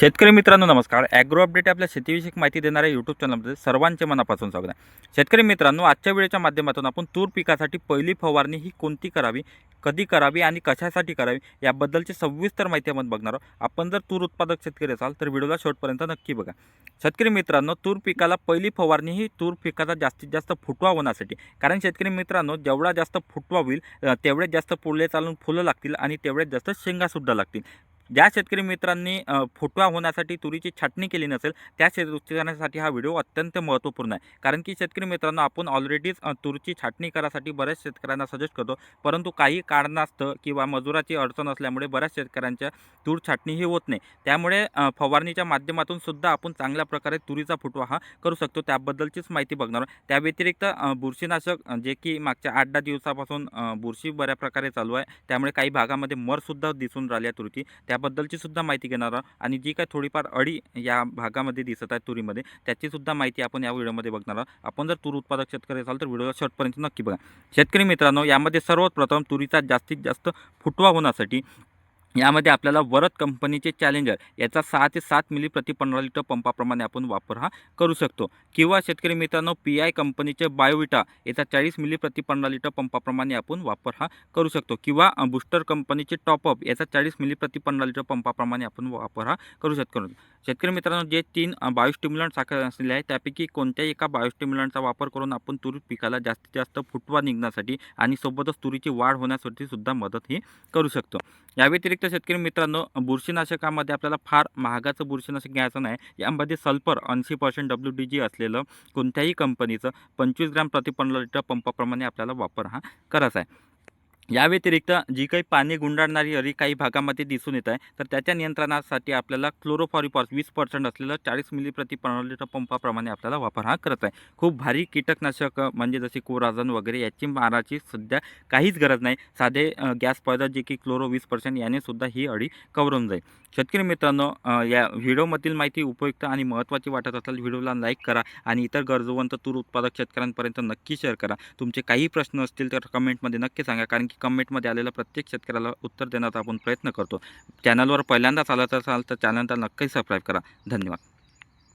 शेतकरी मित्रांनो नमस्कार. ॲग्रो अपडेट आपल्या शेतीविषयक माहिती देणाऱ्या यूट्यूब चॅनलमध्ये सर्वांचे मनापासून स्वागत आहे. शेतकरी मित्रांनो आजच्या वेळेच्या माध्यमातून आपण तूर पिकासाठी पहिली फवारणी ही कोणती करावी कधी करावी आणि कशासाठी करावी याबद्दलची सविस्तर माहिती आपण बघणार आहोत. आपण जर तूर उत्पादक शेतकरी असाल तर व्हिडिओला शेवटपर्यंत नक्की बघा. शेतकरी मित्रांनो तूर पिकाला पहिली फवारणी ही तूर पिकाचा जास्तीत जास्त फुटवा होण्यासाठी कारण शेतकरी मित्रांनो जेवढा जास्त फुटवा होईल तेवढे जास्त पुढले चालून फुलं लागतील आणि तेवढ्यात जास्त शेंगासुद्धा लागतील. ज्या शेतकरी मित्रांनी फुटवा होण्यासाठी तुरीची छाटणी केली नसेल त्या शेतकऱ्यांसाठी हा व्हिडिओ अत्यंत महत्त्वपूर्ण आहे. कारण की शेतकरी मित्रांनो आपण ऑलरेडीच तुरीची छाटणी करायसाठी बऱ्याच शेतकऱ्यांना सजेस्ट करतो. परंतु काही कारणास्तव किंवा मजुराची अडचण असल्यामुळे बऱ्याच शेतकऱ्यांच्या तूर छाटणी ही होत नाही. त्यामुळे फवारणीच्या माध्यमातून सुद्धा आपण चांगल्या प्रकारे तुरीचा फुटवा हा करू शकतो. त्याबद्दलचीच माहिती बघणार त्या व्यतिरिक्त बुरशीनाशक जे की मागच्या आठ दहा दिवसापासून बुरशी बऱ्या प्रकारे चालू आहे. त्यामुळे काही भागामध्ये मरसुद्धा दिसून राहिली आहे तुरीची. याबद्दलची सुद्धा माहिती घेणार आहोत. आणि जी काय थोडीफार अडी या भागामध्ये दिसत आहे तुरीमध्ये त्याचीसुद्धा माहिती आपण या व्हिडिओमध्ये बघणार आहोत. आपण जर तूर उत्पादक शेतकरी असाल तर व्हिडिओला शॉर्टपर्यंत नक्की बघा. शेतकरी मित्रांनो यामध्ये सर्वात प्रथम तुरीचा जास्तीत जास्त फुटवा होण्यासाठी यामध्ये आपल्याला वरद कंपनीचे चॅलेंजर याचा सहा ते सात मिली प्रति पंधरा लिटर पंपाप्रमाणे आपण वापर हा करू शकतो. किंवा शेतकरी मित्रांनो पी आय कंपनीचे बायोविटा याचा चाळीस मिली प्रति पंधरा लिटर पंपाप्रमाणे आपण वापर हा करू शकतो. किंवा बुस्टर कंपनीचे टॉपअप याचा चाळीस मिली प्रति पंधरा लिटर पंपाप्रमाणे आपण वापर हा करू शकतो. शेतकरी मित्रांनो जे तीन बायोस्टिम्युलंट साखर असलेले आहे त्यापैकी कोणत्याही एका बायोस्टिम्युलंटचा वापर करून आपण तुरी पिकाला जास्तीत जास्त फुटवा निघण्यासाठी आणि सोबतच तुरीची वाढ होण्यासाठी सुद्धा मदत ही करू शकतो. या व्यतिरिक्त शेतकरी मित्रांनो बुरशीनाशकामध्ये आपल्याला फार महागाचं बुरशीनाशक घ्यायचं नाही. यामध्ये सल्फर ऐंशी पर्सेंट डब्ल्यू डी जी असलेलं कोणत्याही कंपनीचं पंचवीस ग्राम प्रतिपन्न लिटर पंपाप्रमाणे आपल्याला वापर हा करायचा आहे. या व्यतिरिक्त जी काही पाणी गुंडाळणारी अळी काही भागामध्ये दिसून येत आहे तर त्याच्या नियंत्रणासाठी आपल्याला क्लोरोफॉरिपॉस वीस पर्सेंट असलेलं चाळीस मिली प्रति पंधरा लिटर पंपाप्रमाणे आपल्याला वापर हा करत आहे. खूप भारी कीटकनाशक म्हणजे जसे कोराजन वगैरे याची माराची सध्या काहीच गरज नाही. साधे गॅस पैदा जे की क्लोरो वीस पर्सेंट याने सुद्धा ही अळी कवरून जाईल. शेतकरी मित्रांनो या व्हिडिओमधील माहिती उपयुक्त आणि महत्त्वाची वाटत असेल व्हिडिओला लाईक करा आणि इतर गरजवंत तूर उत्पादक शेतकऱ्यांपर्यंत नक्की शेअर करा. तुमचे काही प्रश्न असतील तर कमेंटमध्ये नक्की सांगा कारण की कमेंटमध्ये आलेल्या प्रत्येक शेतकऱ्याला उत्तर देण्याचा आपण प्रयत्न करतो. चॅनलवर पहिल्यांदाच आला तर असाल तर चॅनलला नक्की सबस्क्राईब करा. धन्यवाद.